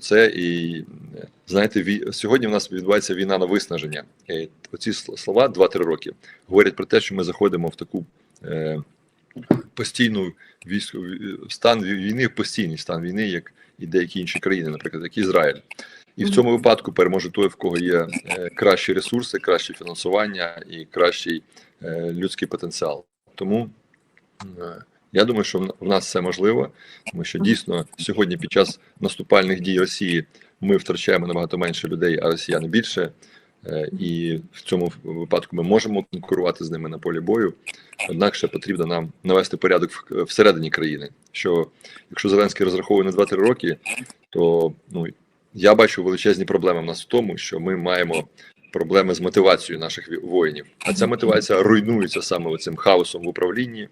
це і знаєте, ві... сьогодні в нас відбувається війна на виснаження. І оці слова 2-3 роки говорять про те, що ми заходимо в таку е, постійну військову стан війни, постійний стан війни, як і деякі інші країни, наприклад, як Ізраїль. І в цьому випадку переможе той, в кого є е, кращі ресурси, краще фінансування і кращий е, людський потенціал. Тому е, я думаю, що в- нас це можливо, тому що дійсно сьогодні під час наступальних дій Росії ми втрачаємо набагато менше людей, а росіяни більше. Е, І в цьому випадку ми можемо конкурувати з ними на полі бою. Однак ще потрібно нам навести порядок всередині країни. Що якщо Зеленський розраховує на 2-3 роки, то ну я бачу величезні проблеми в нас в тому, що ми маємо проблеми з мотивацією наших воїнів. А ця мотивація руйнується саме цим хаосом в управлінні,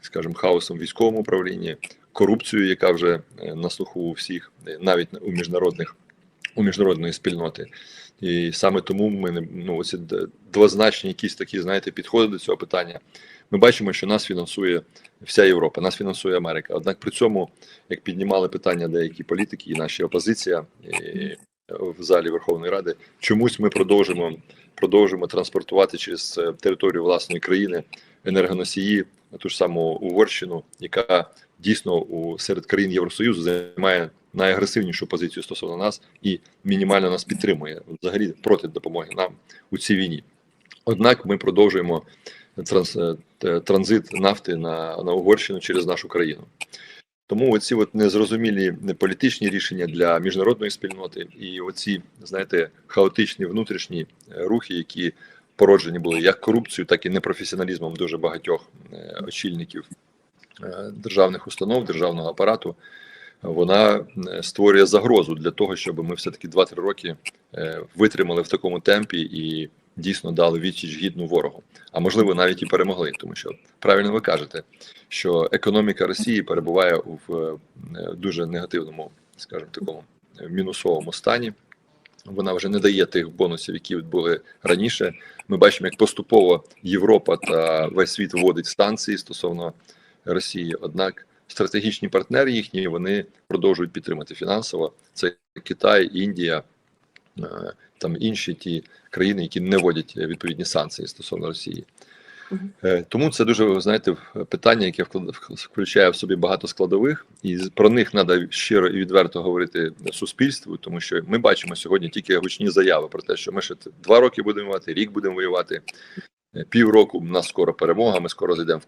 скажімо, хаосом військовому управлінні, корупцією, яка вже е, на слуху у всіх, е, навіть у міжнародних у міжнародної спільноти. І саме тому ми не ну оці двозначні якісь такі, знаєте, підходи до цього питання. Ми бачимо, що нас фінансує вся Європа, нас фінансує Америка. Однак при цьому, як піднімали питання деякі політики і наші опозиція і в залі Верховної Ради, чомусь ми продовжимо продовжимо транспортувати через е, територію власної країни енергоносії ту ж саму Угорщину, яка дійсно у серед країн Євросоюзу займає найагресивнішу позицію стосовно нас і мінімально нас підтримує взагалі проти допомоги нам у цій війні. Однак ми продовжуємо транс, е, транзит нафти на, на Угорщину через нашу країну. Тому оці от незрозумілі політичні рішення для міжнародної спільноти і оці, знаєте, хаотичні внутрішні е, рухи, які породжені були як корупцією, так і непрофесіоналізмом дуже багатьох очільників е, державних установ, державного апарату, вона е, створює загрозу для того, щоб ми все-таки 2-3 роки е, витримали в такому темпі і дійсно дали відсіч гідну ворогу. А можливо, навіть і перемогли, тому що правильно ви кажете, що економіка Росії перебуває в е, дуже негативному, скажімо, такому е, мінусовому стані. Вона вже не дає тих бонусів, які були раніше. Ми бачимо, як поступово Європа та весь світ вводить станції стосовно Росії. Однак стратегічні партнери їхні вони продовжують підтримати фінансово. Це Китай, Індія, е, там інші ті країни, які не вводять відповідні санкції стосовно Росії. Е, Тому це дуже знаєте питання, яке включає в собі багато складових, і про них треба щиро і відверто говорити суспільству, тому що ми бачимо сьогодні тільки гучні заяви про те, що ми ще два роки будемо воювати, рік будемо воювати, е, півроку. У нас скоро перемога. Ми скоро зайдемо в